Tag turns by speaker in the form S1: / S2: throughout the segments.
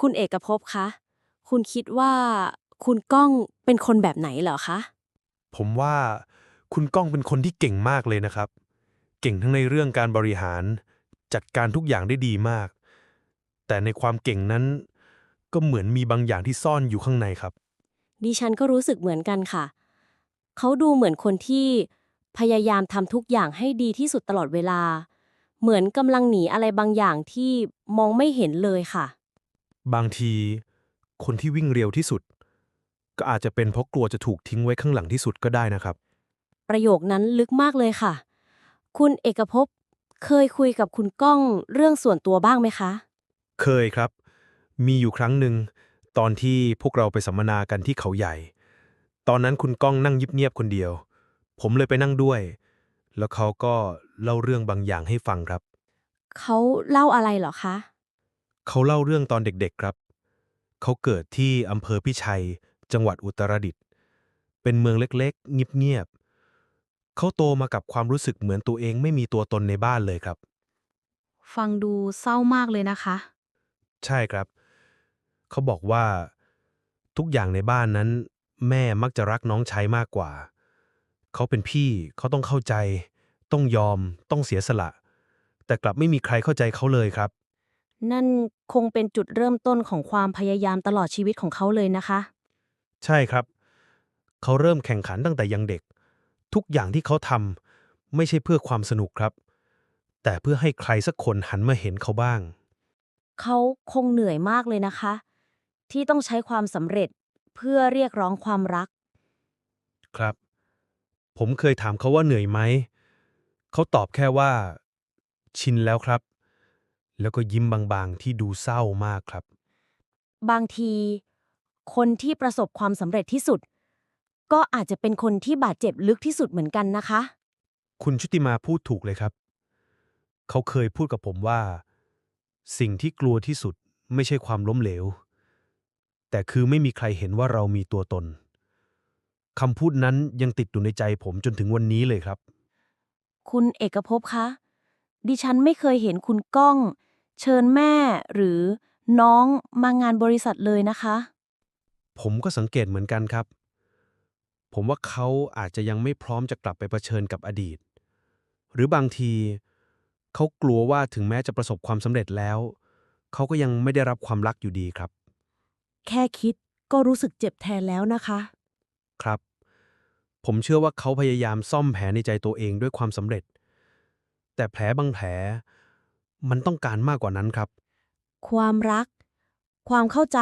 S1: คุณเอกภพคะ คุณคิดว่าคุณก้องเป็นคนแบบไหนเหรอคะ
S2: ผมว่าคุณก้องเป็นคนที่เก่งมากเลยนะครับ เก่งทั้งในเรื่องการบริหาร จัดการทุกอย่างได้ดีมาก แต่ในความเก่งนั้น ก็เหมือนมีบางอย่างที่ซ่อนอยู่ข้างในครับ
S1: ดิฉันก็รู้สึกเหมือนกันค่ะ เขาดูเหมือนคนที่พยายามทำทุกอย่างให้ดีที่สุดตลอดเวลา เหมือนกำลังหนีอะไรบางอย่างที่มองไม่เห็นเลยค่ะ
S2: บางทีคนที่วิ่งเร็วที่สุด ก็อาจจะเป็นเพราะกลัวจะถูกทิ้งไว้ข้างหลังที่สุดก็ได้นะครับ
S1: ประโยคนั้นลึกมากเลยค่ะ คุณเอกภพเคยคุยกับคุณก้องเรื่องส่วนตัวบ้างไหมคะ
S2: เคยครับ มีอยู่ครั้งหนึ่ง ตอนที่พวกเราไปสัมมนากันที่เขาใหญ่ ตอนนั้นคุณก้องนั่งยิบเงียบๆคนเดียว ผมเลยไปนั่งด้วย แล้วเขาก็เล่าเรื่องบางอย่างให้ฟังครับ
S1: เขาเล่าอะไรเหรอคะ
S2: เขาเล่าเรื่องตอนเด็กๆครับ เขาเกิดที่อำเภอพิชัย จังหวัดอุตรดิตถ์เป็นเมืองเล็กๆ เงียบๆเขาโตมากับความรู้สึกเหมือนตัวเองไม่มีตัวตนในบ้านเลยครับ
S3: ฟังดูเศร้ามากเลยนะคะ
S2: ใช่ครับ เขาบอกว่า ทุกอย่างในบ้านนั้น แม่มักจะรักน้องชายมากกว่า เขาเป็นพี่เขาต้องเข้าใจ ต้องยอม ต้องเสียสละ แต่กลับไม่มีใครเข้าใจเขาเลยครับ
S1: นั่นคงเป็นจุดเริ่มต้นของความพยายามตลอดชีวิตของเขาเลยนะคะ
S2: ใช่ครับ เขาเริ่มแข่งขันตั้งแต่ยังเด็ก ทุกอย่างที่เขาทำไม่ใช่เพื่อความสนุกครับ แต่เพื่อให้ใครสักคนหันมาเห็นเขาบ้าง
S1: เขาคงเหนื่อยมากเลยนะคะ ที่ต้องใช้ความสำเร็จเพื่อเรียกร้องความรัก
S2: ครับ ผมเคยถามเขาว่าเหนื่อยไหม เขาตอบแค่ว่า ชินแล้วครับ แล้วก็ยิ้มบางๆ ที่ดูเศร้ามากครับ
S1: บางที คนที่ประสบความสำเร็จที่สุด ก็อาจจะเป็นคนที่บาดเจ็บลึกที่สุดเหมือนกันนะคะ
S2: คุณชุติมาพูดถูกเลยครับ เขาเคยพูดกับผมว่า สิ่งที่กลัวที่สุดไม่ใช่ความล้มเหลว แต่คือไม่มีใครเห็นว่าเรามีตัวตนคำพูดนั้นยังติดอยู่ในใจผมจนถึงวันนี้เลยครับ
S1: คุณเอกภพคะ ดิฉันไม่เคยเห็นคุณก้อง เชิญแม่หรือน้องมางานบริษัทเลยนะคะ
S2: ผมก็สังเกตเหมือนกันครับ ผมว่าเขาอาจจะยังไม่พร้อมจะกลับไปเผชิญกับอดีต หรือบางที เขากลัวว่าถึงแม้จะประสบความสำเร็จแล้ว เขาก็ยังไม่ได้รับความรักอยู่ดีครับ
S1: แค่คิดก็รู้สึกเจ็บแทนแล้วนะคะ
S2: ครับ ผมเชื่อว่าเขาพยายามซ่อมแผลในใจตัวเองด้วยความสำเร็จ แต่แผลบางแผล มันต้องการมากกว่านั้นครับ
S1: ความรัก ความเข้าใจ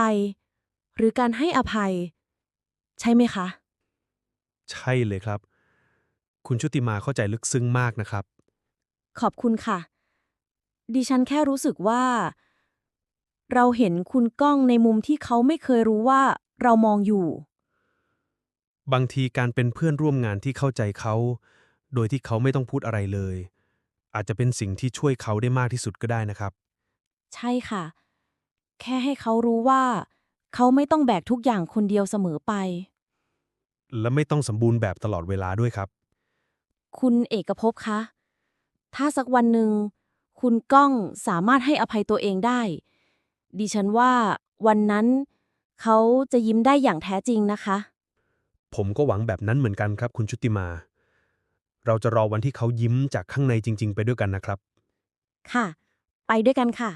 S1: หรือการให้อภัย ใช่ไหมคะ
S2: ใช่เลยครับ คุณชุติมาเข้าใจลึกซึ้งมากนะครับ
S1: ขอบคุณค่ะ ดิฉันแค่รู้สึกว่า เราเห็นคุณก้องในมุมที่เขาไม่เคยรู้ว่าเรามองอยู่
S2: บางทีการเป็นเพื่อนร่วมงานที่เข้าใจเขา โดยที่เขาไม่ต้องพูดอะไรเลย อาจจะเป็นสิ่งที่ช่วยเขาได้มากที่สุดก็ได้นะครับ
S1: ใช่ค่ะ แค่ให้เขารู้ว่า เขาไม่ต้องแบกทุกอย่างคนเดียวเสมอไป
S2: และไม่ต้องสมบูรณ์แบบตลอดเวลาด้วยครับ
S1: คุณเอกภพคะ ถ้าสักวันหนึ่ง คุณก้องสามารถให้อภัยตัวเองได้ ดิฉันว่าวันนั้น เขาจะยิ้มได้อย่างแท้จริงนะคะ
S2: ผมก็หวังแบบนั้นเหมือนกันครับ คุณชุติมา เราจะรอวันที่เขายิ้มจากข้างในจริง ๆ ไปด้วยกันนะครับ
S1: ค่ะ ไปด้วยกันค่ะ